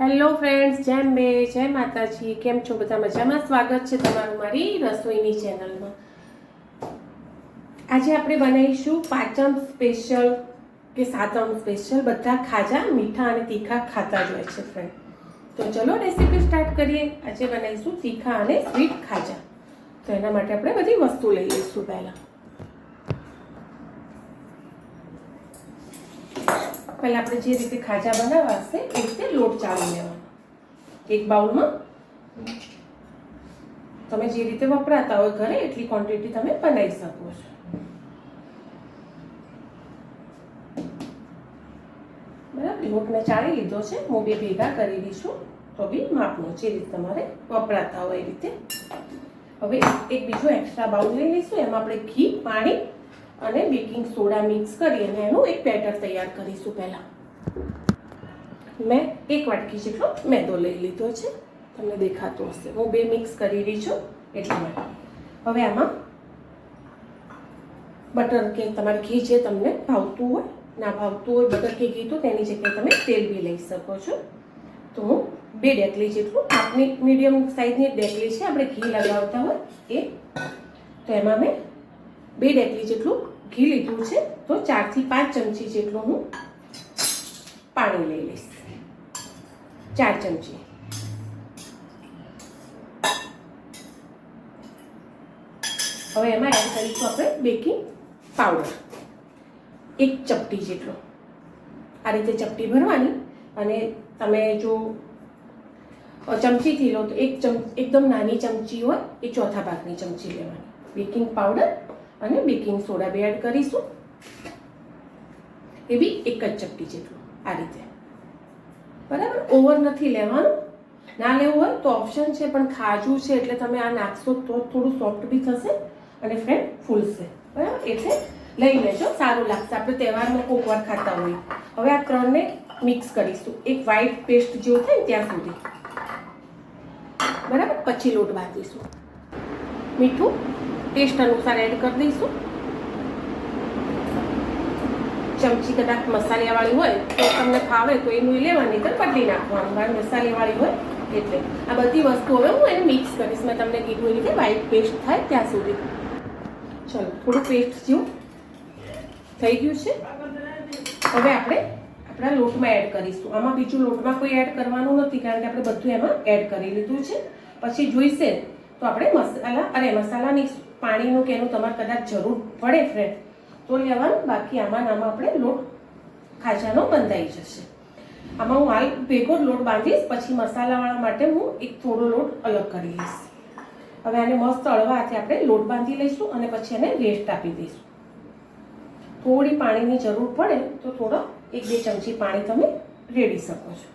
Hello friends, જેમ બે, જય માતાજી. કેમ છો? બધા મજામાં? સ્વાગત છે તમારું મારી રસોઈની ચેનલમાં. આજે આપણે બનાવીશું પાંચમ સ્પેશિયલ કે સાતમ સ્પેશિયલ બધા ખાજા મીઠા અને તીખા ખાતા જ હોય છે ફ્રેન્ડ તો ચલો રેસીપી સ્ટાર્ટ કરીએ. આજે બનાવીશું તીખા અને સ્વીટ ખાજા. તો એના માટે આપણે બધી વસ્તુ લઈ લઈશું પહેલાં. પહેલાં આપણે જે રીતે ખાજા બનાવવા હશે એ રીતે લોટ ચાળી લેવાનો. એક બાઉલમાં. તમે જે રીતે વપરાતા હોય ઘરે, એટલી ક્વોન્ટિટી તમે બનાવી શકો છો. બરાબર? લોટને ચાળી લીધો છે. હું બે ભેગા કરી દઈશું તો બી માપનો જે રીતે તમારે વપરાતા હોય એ રીતે. હવે એક બીજો એક્સ્ટ્રા બાઉલ લઈ લઈશું. એમાં આપણે ઘી, પાણી અને બેકિંગ સોડા મિક્સ કરી અને એનું એક બેટર તૈયાર કરીશું પહેલાં. મેં એક વાટકી જેટલો મેદો લઈ લીધો છે. તમને દેખાતો હશે. હું બે મિક્સ કરી રહી છું એટલા માટે. હવે આમાં બટર કે તમારે ઘી જે તમને ભાવતું હોય, ના ભાવતું હોય, બટર કે ઘી તો તેની જગ્યાએ તમે તેલ બી લઈ શકો છો. તો હું બે ડેકલી જેટલું આપની મીડિયમ સાઇઝની ડેકલી છે, આપણે ઘી લગાવતા હોય એ. તો એમાં મેં બે ડેકલી જેટલું ઘી લીધું છે, તો ચારથી પાંચ ચમચી જેટલું હું પાણી લઈ લઈશ. ચાર ચમચી. હવે એમાં એડ કરીશું આપણે બેકિંગ પાવડર એક ચપટી જેટલો. આ રીતે ચપટી ભરવાની અને તમે જો ચમચીથી લો તો એક ચમ, એકદમ નાની ચમચી હોય એ ચોથા ભાગની ચમચી લેવાની. બેકિંગ પાવડર અને બેકિંગ સોડા બે એડ કરીશું. એ બી એક જ ચપટી જેટલું, આ રીતે. બરાબર? ઓવર નથી લેવાનું. ના લેવું હોય તો ઓપ્શન છે, પણ ખાજું છે, એટલે તમે આ નાખશો તો થોડું સોફ્ટ બી થશે અને ફ્રેન્ડ ફૂલશે. બરાબર? એટલે લઈ લેજો. સારું લાગશે. આપણે તહેવારમાં કોક વાર ખાતા હોઈએ. હવે આ ત્રણને મિક્સ કરીશું. એક વ્હાઈટ પેસ્ટ જેવું થાય ત્યાં સુધી. બરાબર? પછી લોટ બાંધીશું. મીઠું? ટેસ્ટ અનુસાર એડ કરી દઈશું. ચમચી કદાચ મસાલાવાળી હોય, તો તમને ફાવે તો એનું લેવાની તો બદલી નાખવાનું, કારણ મસાલીવાળી હોય એટલે. આ બધી વસ્તુ હવે હું એને મિક્સ કરીશ. મેં તમને કીધું એ રીતે વ્હાઈટ પેસ્ટ થાય ત્યાં સુધી. ચલો, થોડું પેસ્ટ જેવું થઈ ગયું છે. હવે આપણે આપણા લોટમાં એડ કરીશું. આમાં બીજું લોટમાં કોઈ એડ કરવાનું નથી, કારણ કે આપણે બધું એમાં એડ કરી લીધું છે. પછી જોઈશે તો આપણે મસાલા, અરે મસાલાની પાણીનું કે એનું તમારે કદાચ જરૂર પડે ફ્રેન્ડ તો લેવાનું. બાકી આમાં આમાં આપણે લોટ ખાજાનો બંધાઈ જશે. આમાં હું હાલ ભેગો લોટ બાંધીશ, પછી મસાલાવાળા માટે હું એક થોડો લોટ અલગ કરી લઈશ. હવે આને મસ્ત અળવાથી આપણે લોટ બાંધી લઈશું અને પછી એને રેસ્ટ આપી દઈશું. થોડી પાણીની જરૂર પડે તો થોડો એક બે ચમચી પાણી તમે રેડી શકો છો.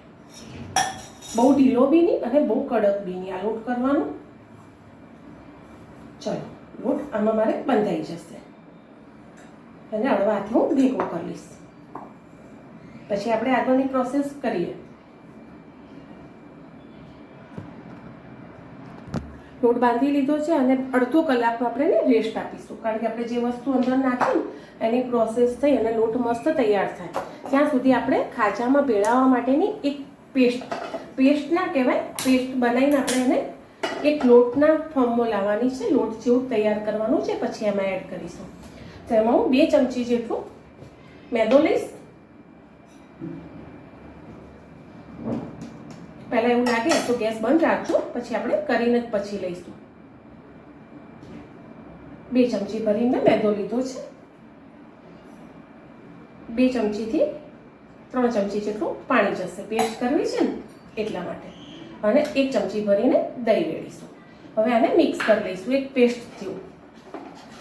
બહુ ઢીલો બી નહીં અને બહુ કડક બી નહીં આ લોટ કરવાનો. ચલો. લોટ આમાં મારે બંધાઈ જશે. અને હવે હાથે હું ભેગો કરી લઈશ. પછી આપણે આગળની પ્રોસેસ કરીએ. લોટ બાંધી લીધો છે અને અડધો કલાકમાં આપણે એને રેસ્ટ આપીશું. કારણ કે આપણે જે વસ્તુ અંદર નાખી એની પ્રોસેસ થઈ અને લોટ મસ્ત તૈયાર થાય. ત્યાં સુધી આપણે ખાજામાં ભેળાવવા માટેની એક પેસ્ટ પેસ્ટ ના કહેવાય પેસ્ટ બનાવીને આપણે એને એક લોટના ફોર્મમાં લાવવાની છે, લોટ જેવું તૈયાર કરવાનું છે, પછી એમાં એડ કરીશું. તો એમાં હું બે ચમચી જેટલું મેદો લઈશ. પહેલાં એવું લાગે તો ગેસ બંધ રાખજો, પછી આપણે કરીને જ પછી લઈશું. બે ચમચી ભરીને મેદો લીધો છે. બે ચમચીથી ત્રણ ચમચી જેટલું પાણી જશે. પેસ્ટ કરવી છે ને એટલા માટે. અને એક ચમચી ભરીને દહીં રેડીશું. હવે આને મિક્સ કરી લઈશું, એક પેસ્ટ જેવું.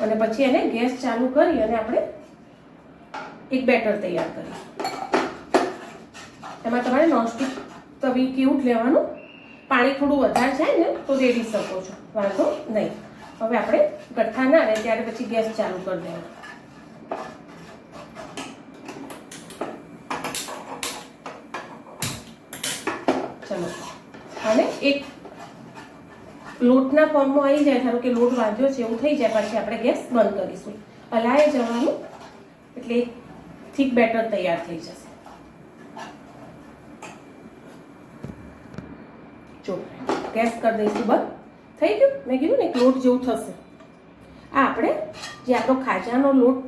અને પછી એને ગેસ ચાલુ કરી અને આપણે એક બેટર તૈયાર કરીશું. એમાં તમારે નોનસ્ટિક તવી કેવું લેવાનું. પાણી થોડું વધારે જાય ને, તો રેડી શકો છો. વાંધો નહીં. હવે આપણે ગઠ્ઠા ના રહે ત્યારે પછી ગેસ ચાલુ કરી દેવાનો ચલો અને એક લોટના ફોર્મમાં આવી જાય, ધારો કે લોટ વાંધ્યો છે, એવું થઈ જાય, પછી આપણે ગેસ બંધ કરીશું. હલાય જવાનું, એટલે થીક બેટર તૈયાર થઈ જશે. જો, ગેસ કરી દઈશું બંધ. થઈ ગયું? મેં કીધું ને, એક લોટ જેવું થશે. આ આપણે જે આપણો ખાજાનો લોટ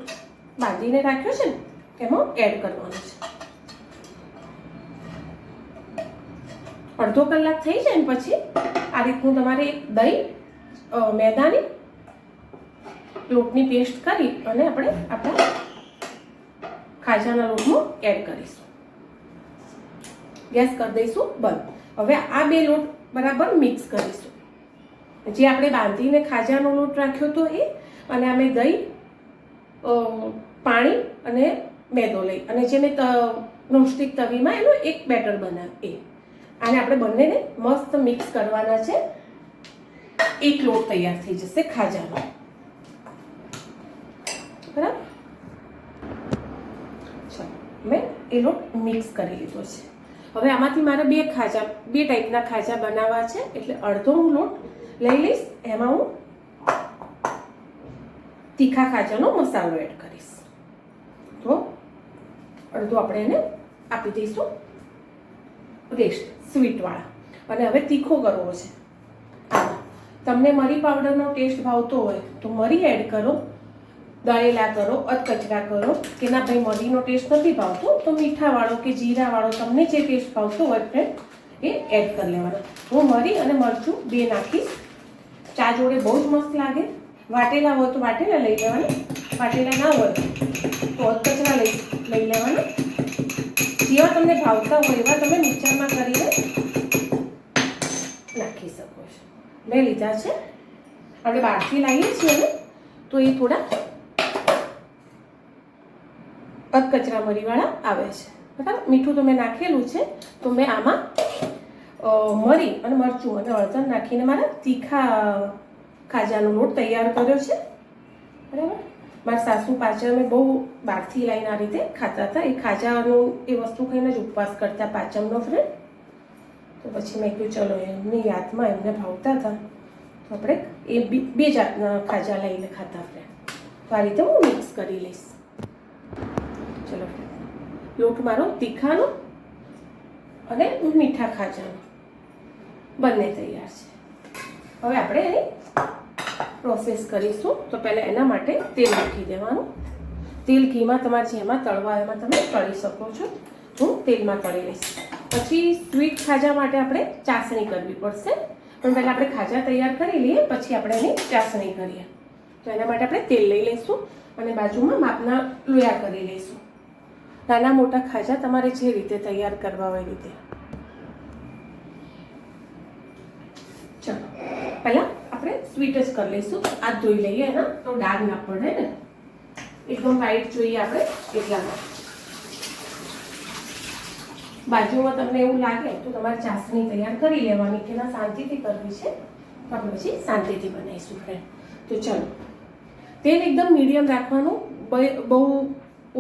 બાંધીને રાખ્યો છે ને, એમાં એડ કરવાનો છે. અડધો કલાક થઈ જાય ને પછી આ રીતનું તમારે દહીં મેદાની લોટની પેસ્ટ કરી અને આપણે આપણા ખાજાના લોટમાં એડ કરીશું. ગેસ કરી દઈશું બંધ. હવે આ બે લોટ બરાબર મિક્સ કરીશું. જે આપણે બાંધીને ખાજાનો લોટ રાખ્યો હતો એ, અને અમે દહીં પાણી અને મેદો લઈ. અને જે મેં નોનસ્ટિક તવીમાં એનું એક બેટર બનાવ એ. આને આપણે બંનેને મસ્ત મિક્સ કરવાના છે. એક લોટ તૈયાર થઈ જશે ખાજાનો. બરાબર? ચાલો, મેં એ લોટ મિક્સ કરી લીધો છે. હવે આમાંથી મારે બે ખાજા, બે ટાઈપના ખાજા બનાવવા છે. એટલે અડધો હું લોટ લઈ લઈશ, એમાં હું તીખા ખાજાનો મસાલો એડ કરીશ. તો અડધો આપણે એને આપી દઈશું. રેસ્ટ સ્વીટવાળા અને હવે તીખો કરવો છે. તમને મરી પાવડરનો ટેસ્ટ ભાવતો હોય, તો મરી એડ કરો. દળેલા કરો, અધકચરા કરો, કે ના ભાઈ મરીનો ટેસ્ટ નથી ભાવતો, તો મીઠાવાળો કે જીરાવાળો તમને જે ટેસ્ટ ભાવતો હોય ફ્રેન્ડ એ એડ કરી લેવાનો. હું મરી અને મરચું બે નાખીશ. ચા જોડે બહુ જ મસ્ત લાગે. વાટેલા હોય તો વાટેલા લઈ લેવાના, વાટેલા ના હોય તો અધકચરા લઈ લઈ લેવાના. જેવા તમને ભાવતા હોય એવા તમે મિક્સરમાં કરીને નાખી શકો છો. મેં લીધા છે. આપણે બહારથી લાવીએ છીએ ને તો એ થોડા અધકચરા મરીવાળા આવે છે. બરાબર? મીઠું તો મેં નાખેલું છે, તો મેં આમાં મરી અને મરચું અને હળદર નાખીને મારા તીખા ખાજાનો લોટ તૈયાર કર્યો છે. બરાબર? મારા સાસુ પાચમે બહુ બહારથી લાવીને આ રીતે ખાતા હતા. એ ખાજાનું એ વસ્તુ ખાઈને જ ઉપવાસ કરતા પાચમનો ફ્રેન્ડ તો પછી મેં કહ્યું ચલો, એમની યાદમાં એમને ભાવતા હતા. તો આપણે એ બે જાતના ખાજા લઈને ખાતા ફ્રેન્ડ તો આ રીતે હું મિક્સ કરી લઈશ. ચલો, લોટ મારો તીખાનો અને મીઠા ખાજાનો. બંને તૈયાર છે. હવે આપણે એની પ્રોસેસ કરીશું. તો પહેલાં એના માટે તેલ મૂકી દેવાનું. તેલ ઘીમાં તમારે જેમાં તળવા એમાં તમે તળી શકો છો. હું તેલમાં તળી લઈશ. પછી સ્વીટ ખાજા માટે આપણે ચાસણી કરવી પડશે. પણ પહેલાં આપણે ખાજા તૈયાર કરી લઈએ, પછી આપણે એની ચાસણી કરીએ. તો એના માટે આપણે તેલ લઈ લઈશું અને બાજુમાં માપના લોયા કરી લઈશું. નાના મોટા ખાજા તમારે જે રીતે તૈયાર કરવા હોય રીતે. ચલો, પહેલાં આપણે સ્વીટ જ કરી લઈશું. આ ધોઈ લઈએ એના. તો ડાઘ ના પડે ને? એકદમ વ્હાઈટ જોઈએ આપણે એટલામાં. બાજુમાં તમને એવું લાગે તો તમારે ચાસણી તૈયાર કરી લેવાની કે ના, શાંતિથી કરવી છે પણ પછી શાંતિથી બનાવીશું ફ્રેન્ડ તો ચાલો, તેલ એકદમ મીડિયમ રાખવાનું, બહુ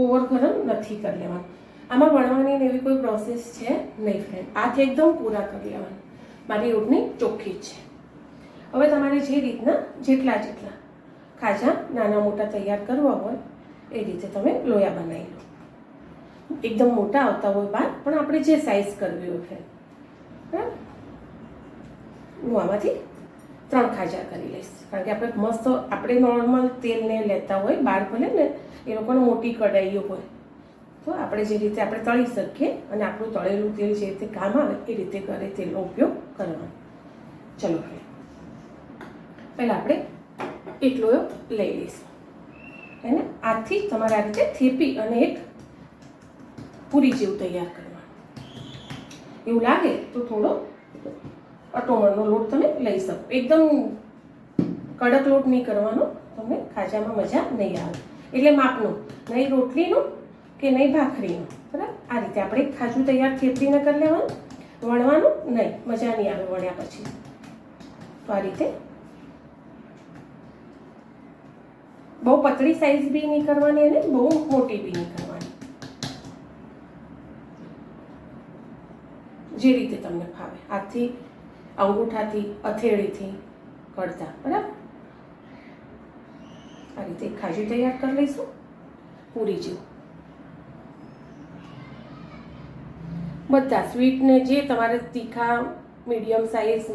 ઓવર ગરમ નથી કરી લેવાનું. આમાં વણવાની એવી કોઈ પ્રોસેસ છે નહીં ફ્રેન્ડ હાથ એકદમ પૂરા કરી લેવાના. મારી રોટની ચોખ્ખી છે. હવે તમારે જે રીતના જેટલા જેટલા ખાજા નાના મોટા તૈયાર કરવા હોય, એ રીતે તમે લોયા બનાવી લો. એકદમ મોટા આવતા હોય બહાર પણ આપણે જે સાઈઝ કરવી હોય બરાબર? હું આમાંથી ત્રણ ખાજા કરી લઈશ. કારણ કે આપણે મસ્ત, આપણે નોર્મલ તેલને લેતા હોય બહાર ભલે ને, એ લોકોને મોટી કઢાઈઓ હોય તો આપણે જે રીતે આપણે તળી શકીએ અને આપણું તળેલું તેલ જે રીતે કામ આવે એ રીતે ઘરે તેલનો ઉપયોગ કરવાનો. ચલો હવે. પહેલાં આપણે એટલો લઈ લઈશું. એને આથી તમારે આ રીતે થેપી અને એક પૂરી જેવું તૈયાર કરવાનું. એવું લાગે તો થોડો અટોમણનો લોટ તમે લઈ શકો. એકદમ કડક લોટ નહીં કરવાનો. તમને ખાજામાં મજા નહીં આવે. એટલે માપનું, નહીં રોટલીનું કે નહીં ભાખરીનું બરાબર? આ રીતે આપણે ખાજુ તૈયાર થેપડીને કરી લેવાનું. વણવાનું નહીં, મજા નહીં આવે વણ્યા પછી. તો આ રીતે બહુ પતળી સાઈઝ બી નહીં કરવાની અને બહુ મોટી બી નહીં કરવાની. જે રીતે તમને ફાવે. હાથથી, અંગૂઠાથી, અથેળીથી કરતા. બરાબર? આ રીતે ખાજુ તૈયાર કરી લઈશું. પૂરી જેવું. બધા સ્વીટને જે તમારે તીખા મીડિયમ સાઇઝ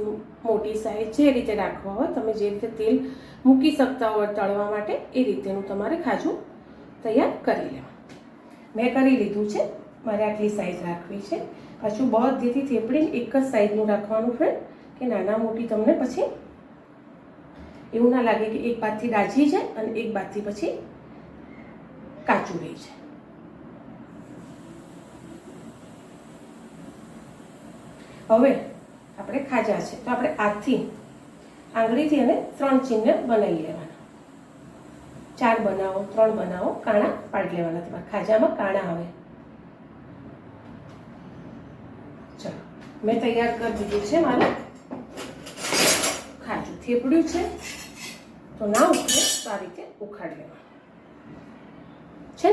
મોટી સાઇઝ જે રીતે રાખવા હોય, તમે જે રીતે તેલ મૂકી શકતા હોય તળવા માટે, એ રીતેનું તમારે ખાજુ તૈયાર કરી લેવા મેં કરી લીધું છે, મારે આટલી સાઇઝ રાખવી છે. પાછું બધીથી થેપડીને એક જ સાઇઝનું રાખવાનું ફ્રેન્ડ કે નાના મોટી તમને પછી એવું ના લાગે કે એક બાદથી દાજી જાય અને એક બાદથી પછી કાચું રહી જાય. હવે આપણે ખાજા છે. તો આપણે હાથથી આંગળીથી એને ત્રણ ચિહ્ન બનાવી લેવાના. ચાર બનાવો, ત્રણ બનાવો, કાણા પાડી લેવાના. તમારા ખાજામાં કાણા આવે. ચલો, મેં તૈયાર કરી દીધું છે મારે. ખાજું થેપડ્યું છે. તો ના ઉખડે તો રીતે ઉખાડી લેવાનું. છે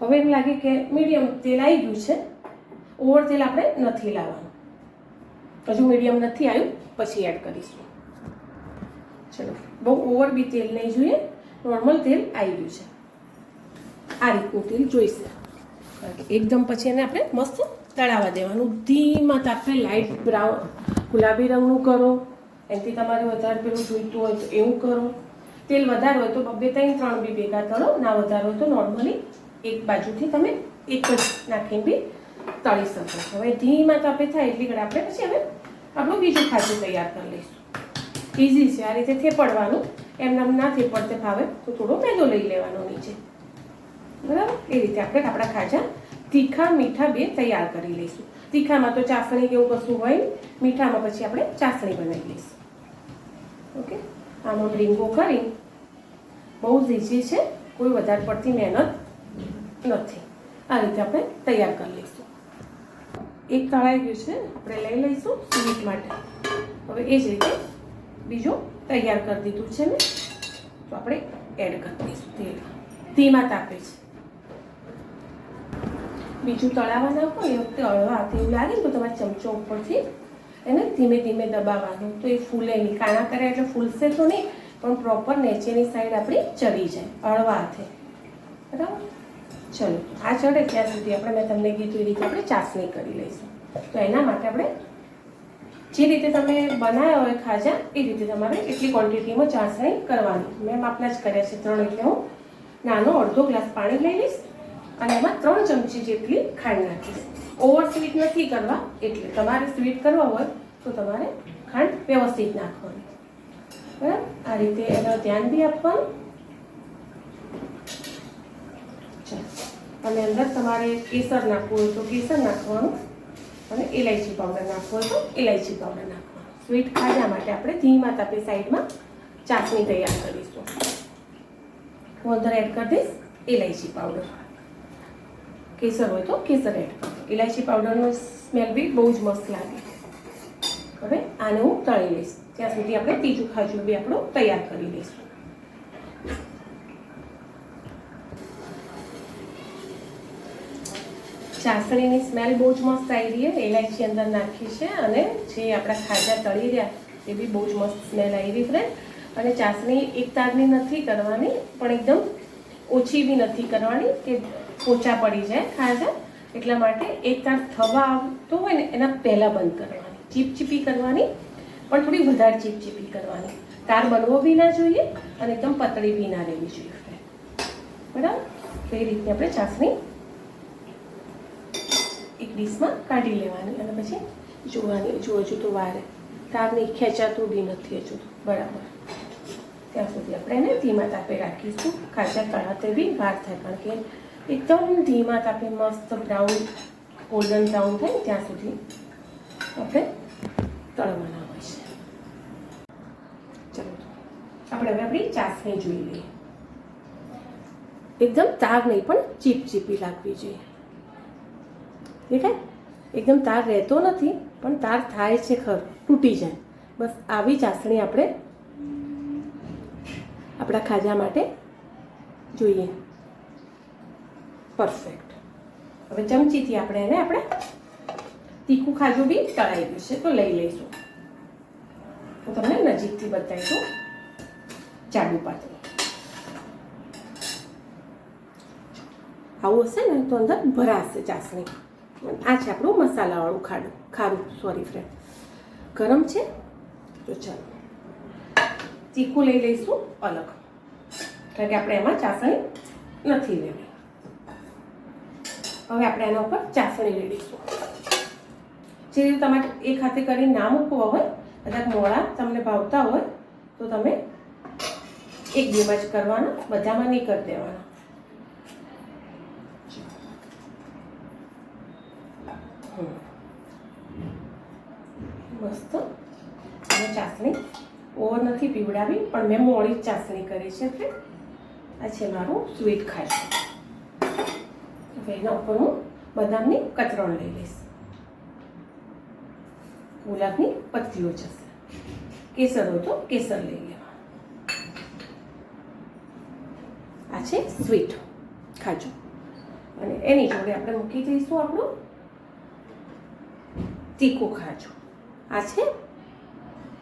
હવે એમ લાગે કે મીડિયમ તેલ આવી ગયું છે. ઓવર તેલ આપણે નથી લાવવાનું. હજુ મીડિયમ નથી આવ્યું, પછી એડ કરીશું. ચલો, બહુ ઓવર બી તેલ નહીં જોઈએ નોર્મલ તેલ આવી ગયું છે. આ રીતનું તેલ જોઈશે. એકદમ પછી એને આપણે મસ્ત તળાવવા દેવાનું. ધીમા તાપે લાઇટ બ્રાઉન ગુલાબી રંગનું કરો. એનાથી તમારે વધારે પેલું જોઈતું હોય તો એવું કરો. તેલ વધારે હોય તો બબ્બે ત્રણ ત્રણ બી ભેગા તળો. ના વધારે હોય તો નોર્મલી એક બાજુથી તમે એક જ નાખીને બી તળી શકો હવે ધીમા તાપે થાય એટલી ઘડી આપણે પછી હવે આપણું બીજું ખાતું તૈયાર કરી લઈશું. ઇઝી છે, આ રીતે થેપડવાનું. એમને ના થેપડતે ભાવે, તો થોડો મેદો લઈ લેવાનો નીચે. બરાબર? એ રીતે આપણે આપણા ખાજા તીખા, મીઠા બે તૈયાર કરી લઈશું. તીખામાં તો ચાસણી કે એવું કશું હોય, મીઠામાં પછી આપણે ચાસણી બનાવી લઈશું. ઓકે? આમાં રીંગો કરી. બહુ જ ઇઝી છે, કોઈ વધારે પડતી મહેનત નથી. આ રીતે આપણે તૈયાર કરી લઈશું. એક તળાઈ ગયું છે, આપણે લઈ લઈશું સ્વીટ માટે. હવે એ જ રીતે બીજું તૈયાર કરી દીધું છે મેં. તો આપણે એડ કરી દઈશું તેલ. ધીમા તાપે છે બીજું તળાવવા નાખો એ વખતે અળવા એવું લાગે ને, તો તમારે ચમચો ઉપરથી એને ધીમે ધીમે દબાવવાનું. તો એ ફૂલે નહીં. કાણા કરે એટલે ફૂલશે તો નહીં, પણ પ્રોપર નીચેની સાઈડ આપણી ચડી જાય અળવા હાથે. ચલો, આ ચડે ત્યાં સુધી આપણે મેં તમને કીધું એ રીતે આપણે ચાસણી કરી લઈશું. તો એના માટે આપણે જે રીતે તમે બનાવ્યા હોય ખાજા, એ રીતે તમારે એટલી ક્વોન્ટિટીમાં ચાસણી કરવાની. મેં માપના જ કર્યા છે ત્રણ, એટલે હું નાનો અડધો ગ્લાસ પાણી લઈ લઈશ અને એમાં ત્રણ ચમચી જેટલી ખાંડ નાખીશ. ઓવર સ્વીટ નથી કરવા, એટલે તમારે સ્વીટ કરવા હોય તો તમારે ખાંડ વ્યવસ્થિત નાખવાની. બરાબર? આ રીતે એનો ધ્યાન બી આપવાનું ચાલો. અને અંદર તમારે કેસર નાખવું હોય તો કેસર નાખવાનું અને ઇલાયચી પાવડર નાખવો હોય તો ઇલાયચી પાવડર નાખવાનું. સ્વીટ ખાજા માટે આપણે ધીમા તાપે સાઈડમાં ચાસણી તૈયાર કરીશું. હું અંદર એડ કરી દઈશ ઇલાયચી પાવડર કેસર હોય તો કેસર એડ કરો ઇલાયચી પાવડરનો સ્મેલ બી બહુ જ મસ્ત લાગે. હવે આને હું તળી લઈશ. ત્યાં સુધી આપણે ત્રીજું ખાજુ બી આપણું તૈયાર કરી લઈશું. ચાસણીની સ્મેલ બહુ જ મસ્ત આવી રહી છે, એલાયચી અંદર નાખી છે અને જે આપણા ખાજા તળી રહ્યા એ બી બહુ જ મસ્ત સ્મેલ આવી રહી ફ્રેન્ડ અને ચાસણી એક તારની નથી કરવાની, પણ એકદમ ઓછી બી નથી કરવાની કે પોચા પડી જાય ખાજા. એટલા માટે એક તાર થવા આવતો હોય ને એના પહેલાં બંધ કરવાની, ચીપચીપી કરવાની, પણ થોડી વધારે ચીપચીપી કરવાની. તાર બનવો બી ના જોઈએ અને એકદમ પતળી બી ના રહેવી જોઈએ. બરાબર? તો એ રીતે આપણે ચાસણી ડીશમાં કાઢી લેવાની અને પછી જોવાની જો હજુ તો વારે. તાર નહીં ખેંચાતું બી નથી હજુ બરાબર. ત્યાં સુધી આપણે એને ધીમા તાપે રાખીશું. કાચા તળાતે બી વાર થાય, કારણ કે એકદમ ધીમા તાપે મસ્ત બ્રાઉન ગોલ્ડન બ્રાઉન થાય ત્યાં સુધી આપણે તળવાના હોય છે. ચલો, આપણે હવે આપણી ચાસણી જોઈ લઈએ. એકદમ તાર નહીં, પણ ચીપ ચીપી લાગવી જોઈએ. દેખાય એકદમ તાર રહેતો નથી, પણ તાર થાય છે ખર, તૂટી જાય. બસ આવી ચાસણી આપણે આપણા ખાજા માટે જોઈએ. પરફેક્ટ હવે ચમચીથી આપણે એને આપણે તીખું ખાજું બી તળાઈ ગયું તો લઈ લઈશું. હું તમને નજીકથી બતાવીશું ચાડુ પાત્ર આવું હશે ને, તો અંદર ભરાશે ચાસણી આ છે આપણું મસાલાવાળું ખાડું. ખારું સોરી ફ્રેન્ડ ગરમ છે? તો ચાલો. ચીકુ લઈ લઈશું અલગ. કારણ કે આપણે એમાં ચાસણી નથી લેવી. હવે આપણે એના ઉપર ચાસણી લઈ લઈશું. જે રીતે તમારે એક હાથે કરીને ના મૂકવા હોય, કદાચ મોળા તમને ભાવતા હોય, તો તમે એક બેમાં જ કરવાના, બધામાં નહીં કરી દેવાના હમ. મસ્ત અને ચાસણી ઓવર પીવડાવી, પણ મેં મોડી ચાસણી કરી છે એટલે આ છે મારું સ્વીટ ખાય હવે એના ઉપર હું બદામની કતરણ લઈ લઈશ. ગુલાબની પત્તીઓ જશે. કેસર હોય તો કેસર લઈ લેવા આ છે સ્વીટ ખાજો. અને એની જોડે આપણે મૂકી દઈશું આપણું તીખું ખાજો. આ છે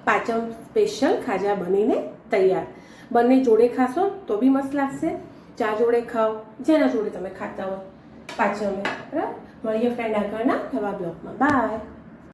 પાચમ સ્પેશિયલ ખાજા બનીને તૈયાર. બંને જોડે ખાશો તો બી મસ્ત લાગશે. ચા જોડે ખાઓ, જેના જોડે તમે ખાતા હો. પાચમે. બરાબર? મળીએ ફ્રેન્ડ આગળના નવા બ્લોગમાં. બાય